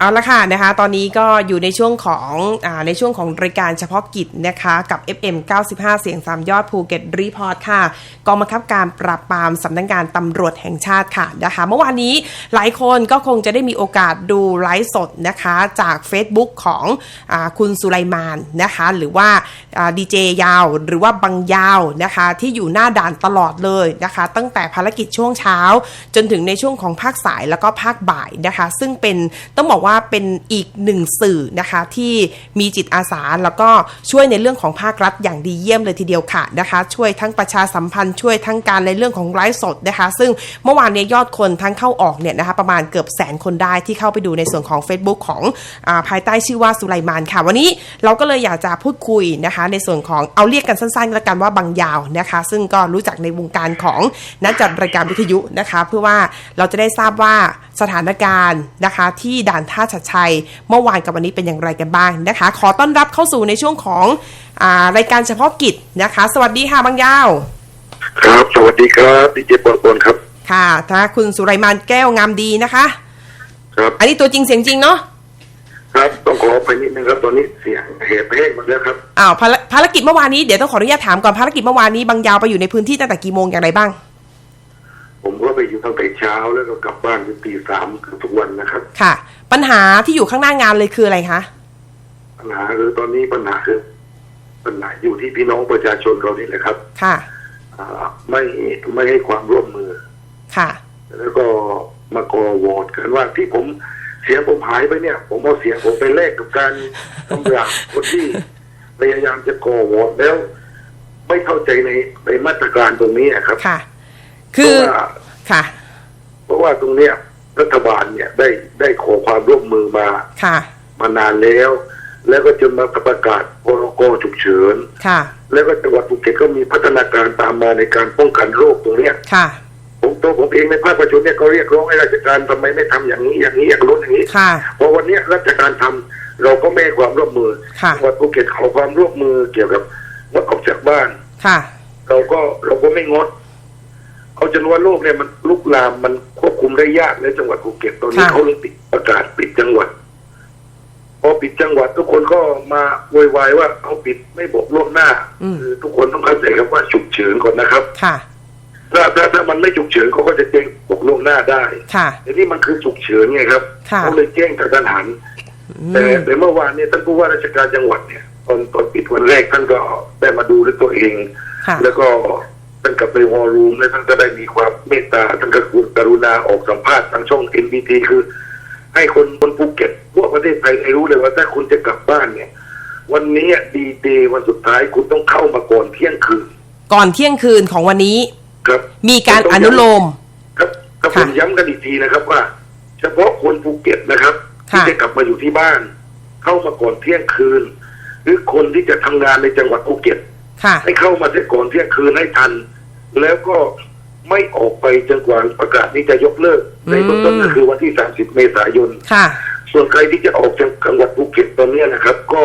เอาละค่ะนะคะ ตอนนี้ก็อยู่ในช่วงของอในช่วงของรายการเฉพาะกิจนะคะกับ FM 95 เสียง3ยอดภูเก็ตรีพอร์ตค่ะกองบังคับการปราบปรามสำนักงานตำรวจแห่งชาติค่ะนะคะ เมื่อวานนี้หลายคนก็คงจะได้มีโอกาสดูไลฟ์สดนะคะจาก Facebook ของอคุณสุไลมานนะคะ หรือว่าดีเจยาว หรือว่าบังยาวนะคะที่อยู่หน้าด่านตลอดเลยนะคะ ตั้งแต่ภารกิจช่วงเช้า จนถึงในช่วงของภาคสายแล้วก็ภาคบ่ายนะคะ ซึ่งเป็นต้องบอกว่าว่าเป็นอีกหนึ่งสื่อนะคะที่มีจิตอาสาแล้วก็ช่วยในเรื่องของภาครัฐอย่างดีเยี่ยมเลยทีเดียวค่ะนะคะช่วยทั้งประชาสัมพันธ์ช่วยทั้งการในเรื่องของไลฟ์สดนะคะ ซึ่งเมื่อวานเนี้ยอดคนทั้งเข้าออกเนี่ยนะคะประมาณเกือบแสนคนได้ที่เข้าไปดูในส่วนของ Facebook ของอาภายใต้ชื่อว่าสุไลมานค่ะ วันนี้เราก็เลยอยากจะพูดคุยนะคะในส่วนของเอาเรียกกันสั้นๆแล้วกันว่าบางยาวนะคะ ซึ่งก็รู้จักในวงการของนักจัดรายการวิทยุนะคะ เพื่อว่าเราจะได้ทราบว่า สถานการณ์นะคะ ที่ด่านท่าชัดชัย เมื่อวานกับวันนี้เป็นอย่างไรกันบ้างนะคะ ขอต้อนรับเข้าสู่ในช่วงของอารายการเฉพาะกิจนะคะ สวัสดีค่ะบางยาว ครับ สวัสดีครับดีเจปอนปอนครับ ค่ะถ้าคุณสุไรมานแก้วงามดีนะคะ ครับ อันนี้ตัวจริงเสียงจริงเนาะครับต้องขอไปนิดนึงครับตอนนี้เสียงเหตุเพลงหมดแล้วครับอ้าวภารภารกิจเมื่อวานนี้เดี๋ยวต้องขออนุญาตถามก่อนภารกิจเมื่อวานนี้บางยาวไปอยู่ในพื้นที่ตั้งแต่กี่โมงอย่างไรบ้าง ผมก็ไปอยู่ ตั้งแต่เช้าแล้วก็กลับบ้านถึงตีสามคือทุกวันนะครับ ค่ะ ปัญหาที่อยู่ข้างหน้างานเลยคืออะไรคะปัญหาคือตอนนี้ปัญหาคือปัญหาอยู่ที่พี่น้องประชาชนเรานี่แหละครับ ค่ะอ่าไม่ไม่ให้ความร่วมมือ ค่ะ แล้วก็มาก่อวอร์ดกันว่าที่ผมเสียงผมหายไปเนี่ย ผมเอาเสียงผมไปแลกกับการกำลังคนที่พยายามจะก่อวอร์ดแล้ว ไม่เข้าใจในในมาตรการตรงนี้อะครับ ค่ะ คือเพราะว่า ค่ะ เพราะว่าตรงเนี้ยรัฐบาลเนี่ยได้ได้ขอความร่วมมือมา ค่ะ มานานแล้ว แล้วก็จนมาประกาศพรกฉุกเฉิน ค่ะ แล้วก็จังหวัดภูเก็ตก็มีพัฒนาการตามมาในการป้องกันโรคตรงเนี้ย ค่ะ ผมตัวผมเองในภาคประชาชนเนี่ยก็เรียกร้องให้ราชการทำไมไม่ทำอย่างนี้อย่างนี้อย่างนู้นอย่างนี้ ค่ะพอวันเนี้ยราชการทำเราก็ไม่ให้ความร่วมมือค่ะจังหวัดภูเก็ตขอความร่วมมือเกี่ยวกับงดออกจากบ้าน ค่ะ เราก็เราก็ไม่งด เอาจนว่าโรคเนี่ยมันลุกลามมันควบคุมได้ยากในจังหวัดภูเก็ตตอนนี้ค่ะ เขาเลยปิดประกาศปิดจังหวัด พอปิดจังหวัดทุกคนก็มาโวยวายว่าเอาปิดไม่บอกล่วงหน้าอืม คือทุกคนต้องเข้าใจครับว่าฉุกเฉินก่อนนะครับ ค่ะ ถ้าถ้าถ้ามันไม่ฉุกเฉินเขาก็จะแจ้งบอกล่วงหน้าได้ค่ะ แต่นี่มันคือฉุกเฉินไงครับค่ะ เขาเลยแจ้งกระทันหัน อืแต่มแต่เมื่อวานเนี่ยท่านผู้ว่าราชการจังหวัดเนี่ยตอนตอนปิดวันแรกท่านก็ได้มาดูด้วยตัวเอง ค่ะ แล้วก็ ท่านกลับไปวอลลุ่มแล้วท่านก็ได้มีความเมตตาท่านก็กรุณาออกสัมภาษณ์ทางช่อง NBT คือ ให้คนคนภูเก็ตทั่วประเทศไทยให้รู้เลยว่าถ้าคุณจะกลับบ้านเนี่ย วันนี้ดีเดย์วันสุดท้ายคุณต้องเข้ามาก่อนเที่ยงคืน ก่อนเที่ยงคืนของวันนี้ครับมีการอนุโลมครับครับผค่ะมย้ำกันอีกทีนะครับว่า เฉพาะคนภูเก็ตนะครับที่ค่ะจะกลับมาอยู่ที่บ้าน เข้ามาก่อนเที่ยงคืน หรือคนที่จะทำงานในจังหวัดภูเก็ตค่ะให้เข้ามาเสียก่อนเที่ยงคืนให้ทัน แล้วก็ไม่ออกไปจนกว่าประกาศนี้จะยกเลิก ในเบื้องต้นก็คือวันที่ 30 เมษายน ค่ะ ส่วนใครที่จะออกจากจังหวัดภูเก็ตตอนเนี้ยนะครับ ก็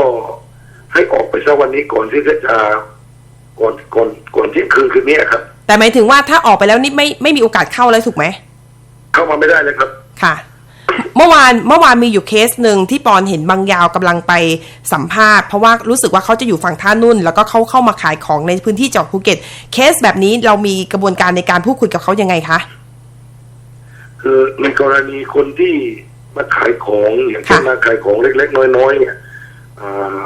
ให้ออกไปซะวันนี้ก่อนที่จะก่อนก่อนก่อนเที่ยงคืนคืนนี้ครับ แต่หมายถึงว่าถ้าออกไปแล้วนี่ไม่ไม่มีโอกาสเข้าแล้วถูกไหม เข้ามาไม่ได้เลยครับ ค่ะ เมื่อวานเมื่อวานมีอยู่เคสหนึ่งที่ปอนเห็นบางยาวกำลังไปสัมภาษณ์เพราะว่ารู้สึกว่าเขาจะอยู่ฝั่งท่านุ่น แล้วก็เขาเข้ามาขายของในพื้นที่จังหวัดภูเก็ต เคสแบบนี้เรามีกระบวนการในการพูดคุยกับเขายังไงคะคือในกรณีคนที่มาขายของอย่างเช่นค่ะมาขายของเล็ก ๆ น้อยๆเนี่ยอ่า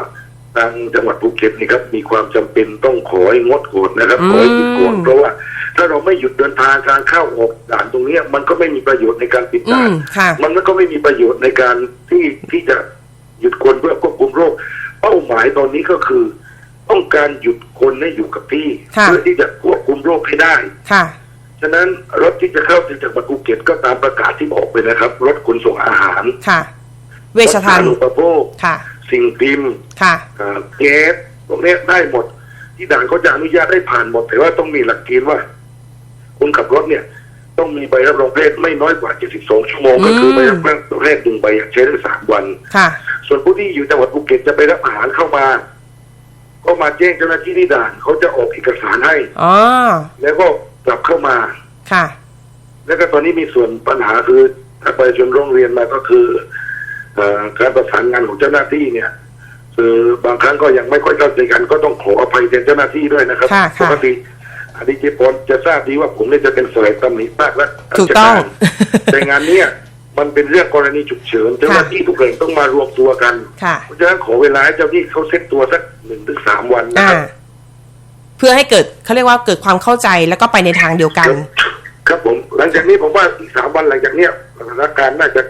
ทางจังหวัดภูเก็ตนี่ครับมีความจำเป็นต้องขอให้งดก่อนนะครับขอให้หยุดก่อนเพราะว่า ถ้าเราไม่หยุดเดินทางการเข้าออกด่านตรงเนี้ยมันก็ไม่มีประโยชน์ในการปิดอืด่านมค่ะมันก็ไม่มีประโยชน์ในการที่ที่จะหยุดคนเพื่อควบคุมโรค เป้าหมายตอนนี้ก็คือ ต้องการหยุดคนให้อยู่กับที่ค่ะเพื่อที่จะควบคุมโรคให้ได้ค่ะฉะนั้นรถที่จะเข้าถึงจังหวัดภูเก็ตก็ตามประกาศที่บอกไปนะครับ รถขนส่งอาหารค่ะ เวชภัณฑ์รถสาธารณูปโภคค่ะ สิ่งพิมพ์ค่ะอ่าแก๊สพวกนี้ได้หมด ที่ด่านเขาจะอนุญาตให้ผ่านหมดแต่ว่าต้องมีหลักเกณฑ์ว่า คนขับรถเนี่ย ต้องมีใบรับรองเพศไม่น้อยกว่า 72 ชั่วโมง ก็คือมใบรับรองเพศหนึ่งใบใช้ได้สามวัน ค่ะส่วนผู้ที่อยู่จังหวัดภูเก็ตจะไปรับอาหารเข้ามา ก็มาแจ้งเจ้าหน้าที่ที่ด่านเขาจะออกเอกสารให้ อ๋อแล้วก็กลับเข้ามา ค่ะ แล้วก็ตอนนี้มีส่วนปัญหาคือถ้าประชาชนร้องเรียนมาก็คือเอ่อการประสานงานของเจ้าหน้าที่เนี่ย คือบางครั้งก็ยังไม่ค่อยเข้าใจกันก็ต้องขออภัยแทนเจ้าหน้าที่ด้วยนะครับค่ะปค่ะกติ อดีเจพลจะทราบดีว่าผมเนี่ยจะเป็นฝ่ายตำหนิภาคและถูกต้องราชารแต่งานเนี้ยมันเป็นเรื่องกรณีฉุกเฉินเจ้าหน้าที่ทุกแห่งต้องมารวมตัวกันค่ะเพราะฉะนั้นขอเวลาให้เจ้าที่เขาเซ็ตตัวสักหนึ่งถึงสามวันนะอ่าครับเพื่อให้เกิดเขาเรียกว่าเกิดความเข้าใจแล้วก็ไปในทางเดียวกัน ครับผม หลังจากนี้ผมว่าอีกสามวันหลังจากเนี้ยสถานการณ์น่าจะ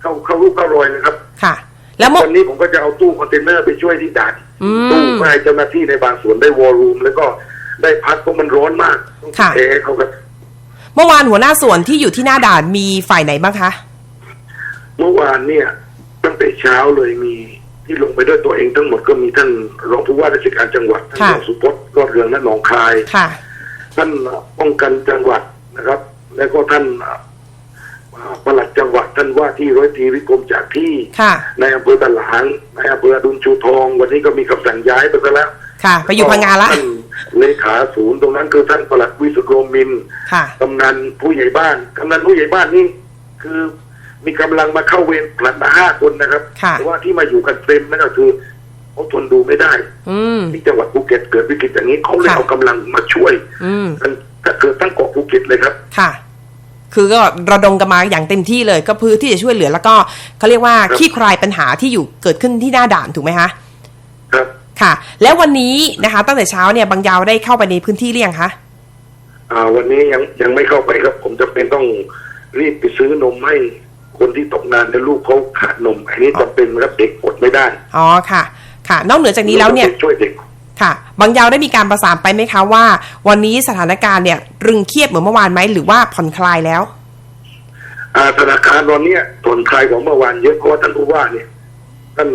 เข้าเข้ารูปเข้ารอยนะครับ ค่ะ แล้วเมื่อวันนี้ผมก็จะเอาตู้คอนเทนเนอร์ไปช่วยที่ด่านอืมตู้เพื่อให้เจ้าหน้าที่ในบางส่วนได้วอลลุ่มแล้วก็ ได้พักเพราะมันร้อนมากต้องค่ะ เทให้เขาครับ เมื่อวานหัวหน้าส่วนที่อยู่ที่หน้าด่านมีฝ่ายไหนบ้างคะ เมื่อวานเนี่ยตั้งแต่เช้าเลยมีที่ลงไปด้วยตัวเองทั้งหมดก็มีท่านรองผู้ว่าราชการจังหวัดท่านค่ะ รองสุพจน์รอดเรืองและหนองคาย ค่ะ ท่านป้องกันจังหวัดนะครับ แล้วก็ท่านอ่าปลัดจังหวัด ท่านว่าที่ร้อยตรีวิกรมจากที่ค่ะ ในอำเภอตะหลางในอำเภออดุลชูทอง วันนี้ก็มีคำสั่งย้ายไปซะแล้ว ค่ะ ไปอยู่พังงาละท่านเลขาศูนย์ตรงนั้นคือท่านปลัดวิสุทธิ์โรมินทร์ค่ะกำนันผู้ใหญ่บ้านกำนันผู้ใหญ่บ้านนี่คือมีกำลังมาเข้าเวรผลัดละห้าคนนะครับค่ะแต่ว่าที่มาอยู่กันเต็มนั่นก็คือเขาทนดูไม่ได้อืม ที่จังหวัดภูเก็ตเกิดวิกฤตอย่างนี้เขาเลยค่ะ เอากำลังมาช่วยอืม กันถ้าเกิดทั้งเกาะภูเก็ตเลยครับ ค่ะ คือก็ระดมกันมาอย่างเต็มที่เลย ก็เพื่อที่จะช่วยเหลือแล้วก็เขาเรียกว่าครับคลี่คลายปัญหาที่อยู่เกิดขึ้นที่หน้าด่านถูกไหมคะ ครับค่ะ แล้ววันนี้นะคะ ตั้งแต่เช้าเนี่ยบางยาวได้เข้าไปในพื้นที่หรือยังคะอ่า วันนี้ยังยังไม่เข้าไปครับ ผมจะเป็นต้องรีบไปซื้อนมให้คนที่ตกงานและลูกเขาขาดนม อันนี้จำเป็นครับเด็กอดไม่ได้อ๋อค่ะ ค่ะ นอกเหนือจากนี้แล้วเนี่ยราต้องไปช่วยเด็กค่ะบางยาวได้มีการประสานไปไหมคะว่า วันนี้สถานการณ์เนี่ยรึงเครียดเหมือนเมื่อวานไหมหรือว่าผ่อนคลายแล้วอาธนาคารตอนเนี้ยผ่อนคลายของเมื่อวานเยอะเพราะว่าท่านผู้ว่าเนี่ยท่าน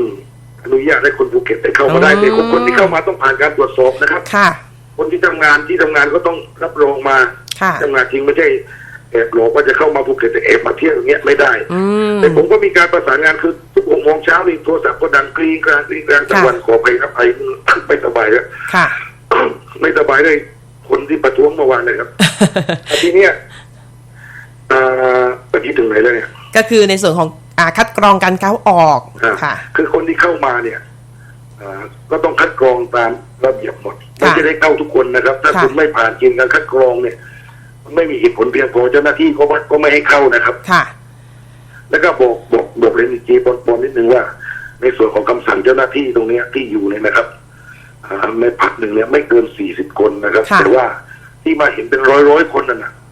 อนุญาตให้คนภูเก็ตได้เข้ามาได้อืมแต่คนที่เข้ามาต้องผ่านการตรวจสอบนะครับค่ะ คนที่ทำงานที่ทำงานก็ต้องรับรองมาค่ะทำงานจริงไม่ใช่แอบหลอกว่าจะเข้ามาภูเก็ตแต่แอบมาเที่ยวอย่างเงี้ยไม่ได้อืมแต่ผมก็มีการประสานงานคือทุกหกโมงเช้านี่โทรศัพท์ก็ดังกรีดกรางกรีดกรางตะวันขอไปครับไอ้ไม่สบายแล้วค่ะไม่สบายเลยคนที่ประท้วงเมื่อวานเลยครับอาทีเนี้ยอ่าไปที่ถึงไหนแล้วเนี่ย ก็คือในส่วนของ อ่าคัดกรองการเข้าออกอ่าค่ะ คือคนที่เข้ามาเนี่ยอ่าก็ต้องคัดกรองตามระเบียบหมดไม่จะได้เข้าทุกคนนะครับ ถ้าค่ะคุณไม่ผ่านเกณฑ์การคัดกรองเนี่ยมันไม่มีเหตุผลเพียงพอเจ้าหน้าที่ก็ไม่ก็ไม่ให้เข้านะครับค่ะ แล้วก็บอกบอกบอกเรนจีปนปนนิดนึงว่า ในส่วนของคำสั่งเจ้าหน้าที่ตรงเนี้ยที่อยู่เนี่ยนะครับอ่าในพักหนึ่งเนี่ยไม่เกินสี่สิบคนนะครับค่ะแต่ว่าที่มาเห็นเป็นร้อยร้อยๆคนนั่นนะทุกคน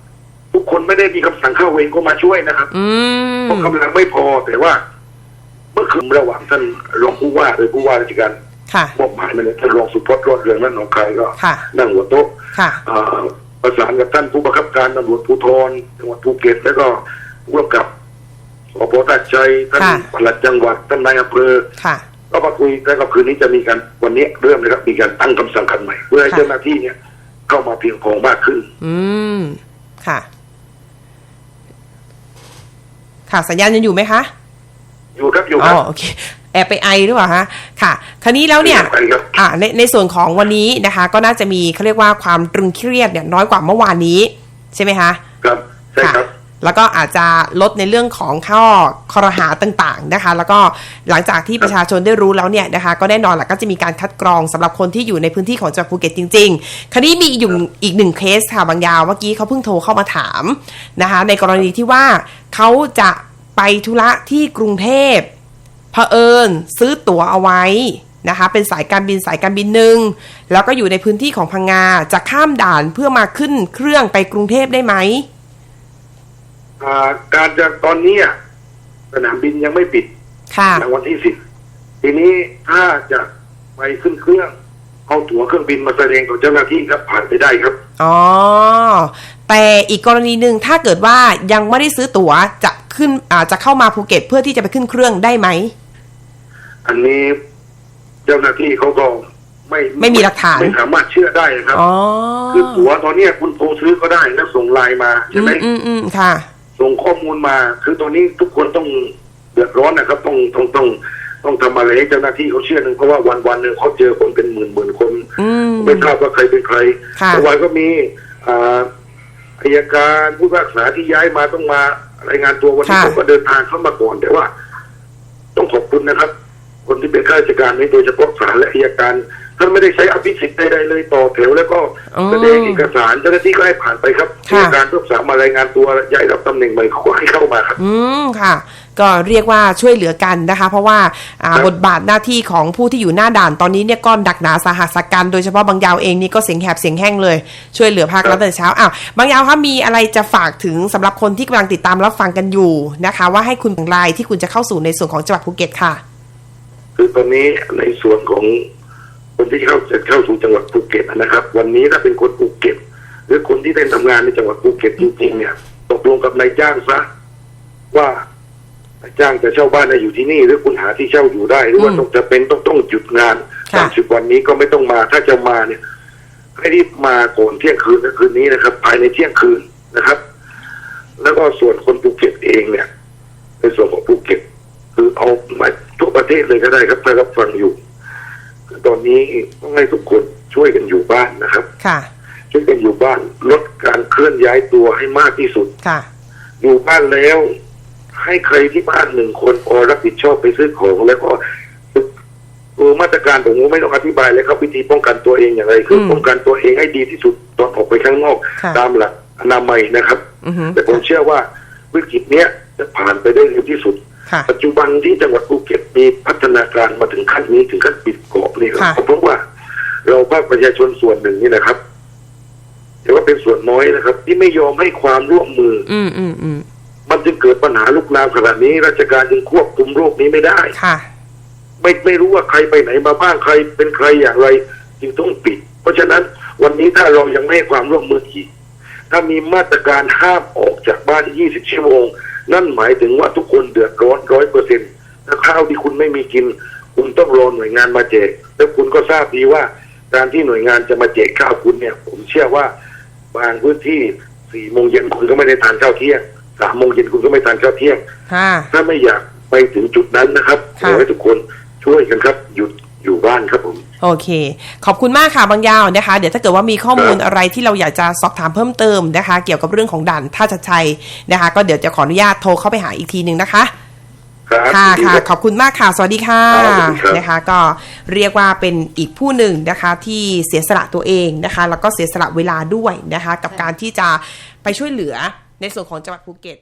ไม่ได้มีคำสั่งเข้าเวรก็มาช่วยนะครับอืมเพราะกำลังไม่พอแต่ว่า เมื่อคืนระหว่างท่านรองผู้ว่าหรือผู้ว่าราชการค่ะมอบหมายมาเนี่ยท่านรองสุพจน์รอดเรืองและหนองคายก็ค่ะนั่งหัวโต๊ะค่ะอ่าประสานกับท่านผู้บังคับการตำรวจภูธรจังหวัดภูเก็ตแล้วก็ร่วมกับสพตาชัยท่านค่ะปลัดจังหวัดท่านนายอำเภอค่ะก็มาคุยแล้วก็คืนนี้จะมีการวันนี้เริ่มนะครับมีการตั้งคำสั่งกันใหม่ เพื่อให้ค่ะเจ้าหน้าที่เนี่ย เข้ามาเพียงพอมากขึ้น อืมค่ะ ค่ะ สัญญาณยังอยู่ไหมคะ อยู่ครับอยู่อ๋คอรับโอเคแอบไปไอหรือเปล่าฮะค่ะ คราวนี้แล้วเนี่ยไปครับอ่าในในส่วนของวันนี้นะคะ ก็น่าจะมีเขาเรียกว่าความตรึงเครียดเนี่ยน้อยกว่าเมื่อวานนี้ ใช่ไหมคะ ครับ ใช่ครับะ แล้วก็อาจจะลดในเรื่องของข้อคอรหาต่างๆนะคะ แล้วก็หลังจากที่ประชาชนได้รู้แล้วเนี่ยนะคะ ก็แน่นอนแหละก็จะมีการคัดกรองสำหรับคนที่อยู่ในพื้นที่ของจังหวัดภูเก็ตจริงๆ คราวนี้มีอยู่อีกหนึ่งเคสค่ะบางยาวเมื่อกี้เขาเพิ่งโทรเข้ามาถามนะคะในกรณีที่ว่าเขาจะไปธุระที่กรุงเทพเผอิญซื้อตั๋วเอาไว้นะคะเป็นสายการบินสายการบินหนึ่งแล้วก็อยู่ในพื้นที่ของพังงาจะข้ามด่านเพื่อมาขึ้นเครื่องไปกรุงเทพได้ไหม การจะตอนนี้อะสนามบินยังไม่ปิดค่ะในวันที่สิบทีนี้ถ้าจะไปขึ้นเครื่องเอาตั๋วเครื่องบินมาแสดงต่อเจ้าหน้าที่ครับผ่านไปได้ครับ อ๋อ แต่อีกกรณีหนึ่งถ้าเกิดว่ายังไม่ได้ซื้อตั๋วจะขึ้นอ่าจะเข้ามาภูเก็ตเพื่อที่จะไปขึ้นเครื่องได้ไหม อันนี้เจ้าหน้าที่เขาก็ไม่ไม่มีหลักฐานไม่สามารถเชื่อได้นะครับอ๋อคือตั๋วตอนเนี้ยคุณโทรซื้อก็ได้แล้วส่งไลน์มาอืใช่ไหมมอืมอืมค่ะ ส่งข้อมูลมา คือตอนนี้ทุกคนต้องเดือดร้อนนะครับ ต้องต้องต้องต้องทำอะไรให้เจ้าหน้าที่เขาเชื่อหนึ่งเพราะว่าวันวันๆหนึ่งเขาเจอคนเป็นหมื่นหมื่นคนอืมไม่ทราบว่าใครเป็นใครค่ะเมื่อวานก็มีอ่าอายการผู้พิพากษาที่ย้ายมาต้องมารายงานตัววันนี้ค่ะผมก็เดินทางเข้ามาก่อนแต่ว่าคุณนะครับ คนที่เป็นข้าราชการนี้โดยเฉพาะศาลและอัยการ ท่านไม่ได้ใช้อภิสิทธิ์ใดๆเลยต่อแถวแล้วก็อืมแสดงเอกสารเจ้าหน้าที่ก็ให้ผ่านไปครับค่ะอัยการทุกสามมารายงานตัวย้ายรับตำแหน่งใหม่เขาก็ให้เข้ามาครับ อืมค่ะ ก็เรียกว่าช่วยเหลือกันนะคะ เพราะว่าอ่าครับบทบาทหน้าที่ของผู้ที่อยู่หน้าด่านตอนนี้เนี่ยก็ดักหนาสาหัสกันโดยเฉพาะบางยาวเองนี่ก็เสียงแหบเสียงแห้งเลย ช่วยเหลือภาครัฐแต่เช้าอ้าวบางยาวคะมีอะไรจะฝากถึงสำหรับคนที่กำลังติดตามรับฟังกันอยู่นะคะ ว่าให้คุณอย่างไรที่คุณจะเข้าสู่ในส่วนของจังหวัดภูเก็ตค่ะ คือตอนนี้ในส่วนของ คนที่เข้าจะเข้าสู่จังหวัดภูเก็ตนะครับ วันนี้ถ้าเป็นคนภูเก็ต หรือคนที่ได้ทำงานในจังหวัดภูเก็ตจริงๆเนี่ย ตกลงกับนายจ้างซะว่านายจ้างจะเช่าบ้านให้อยู่ที่นี่ หรือคุณหาที่เช่าอยู่ได้ หรือว่าอืมต้องจะเป็นต้องต้องหยุดงานค่ะสามสิบวันนี้ก็ไม่ต้องมา ถ้าจะมาเนี่ยให้รีบมาก่อนเที่ยงคืนในคืนนี้นะครับ ภายในเที่ยงคืนนะครับ แล้วก็ส่วนคนภูเก็ตเองเนี่ยในส่วนของภูเก็ตคือเอามาทั่วประเทศเลยก็ได้ครับถ้ารับฟังอยู่คือ ตอนนี้ต้องให้ทุกคนช่วยกันอยู่บ้านนะครับ ค่ะ ช่วยกันอยู่บ้านลดการเคลื่อนย้ายตัวให้มากที่สุด ค่ะ อยู่บ้านแล้ว ให้ใครที่บ้านหนึ่งคนพอรับผิดชอบไปซื้อของแล้วก็ตัวมาตรการผมไม่ต้องอธิบายเลยครับวิธีป้องกันตัวเองอย่างไร คืออมป้องกันตัวเองให้ดีที่สุดตอนออกไปข้างนอกค่ะตามหลักอนามัยนะครับอือฮึแต่ผมเชื่อว่าวิกฤตเนี้ยจะผ่านไปได้เร็วที่สุดค่ะปัจจุบันที่จังหวัดภูเก็ตมีพัฒนาการมาถึงขั้นนี้ถึงขั้นปิดเกาะ นี่ครับค่ะเพราะว่า เราภาคประชาชนส่วนหนึ่งนี่นะครับ แต่ว่าเป็นส่วนน้อยนะครับ ที่ไม่ยอมให้ความร่วมมือ อืมอืมอืมมันจึงเกิดปัญหาลุกลามขนาดนี้ ราชการจึงควบคุมโรคนี้ไม่ได้ ค่ะ ไม่ไม่รู้ว่าใครไปไหนมาบ้างใครเป็นใครอย่างไรจึงต้องปิด เพราะฉะนั้นวันนี้ถ้าเรายังไม่ให้ความร่วมมืออีกถ้ามีมาตรการห้ามออกจากบ้าน 20 ชั่วโมง นั่นหมายถึงว่าทุกคนเดือดร้อนร้อยเปอร์เซ็นต์ถ้าข้าวที่คุณไม่มีกิน คุณต้องรอหน่วยงานมาแจกแล้วคุณก็ทราบดีว่า การที่หน่วยงานจะมาแจกข้าวคุณเนี่ย ผมเชื่อว่าบางพื้นที่สี่โมงเย็นคุณก็ไม่ได้ทานข้าวเที่ยงสามโมงเย็นคุณก็ไม่ทานข้าวเที่ยงค่ะถ้าไม่อยากไปถึงจุดนั้นนะครับขค่ะอให้ทุกคนช่วยกันครับหยุดอยู่บ้านครับผมโอเค ขอบคุณมากค่ะบางยาวนะคะ เดี๋ยวถ้าเกิดว่ามีข้อมูลครับอะไรที่เราอยากจะสอบถามเพิ่มเติมนะคะ เกี่ยวกับเรื่องของด่านท่าชัดชัยนะคะ ก็เดี๋ยวจะขออนุญาตโทรเข้าไปหาอีกทีหนึ่งนะคะ ครับค่ะดีค่ะรับขอบคุณมากค่ะ สวัสดีค่ะครับสวัสดีครับนะคะ ก็เรียกว่าเป็นอีกผู้หนึ่งนะคะ ที่เสียสละตัวเองนะคะ แล้วก็เสียสละเวลาด้วยนะคะ กับการที่จะไปช่วยเหลือในส่วนของจังหวัดภูเก็ต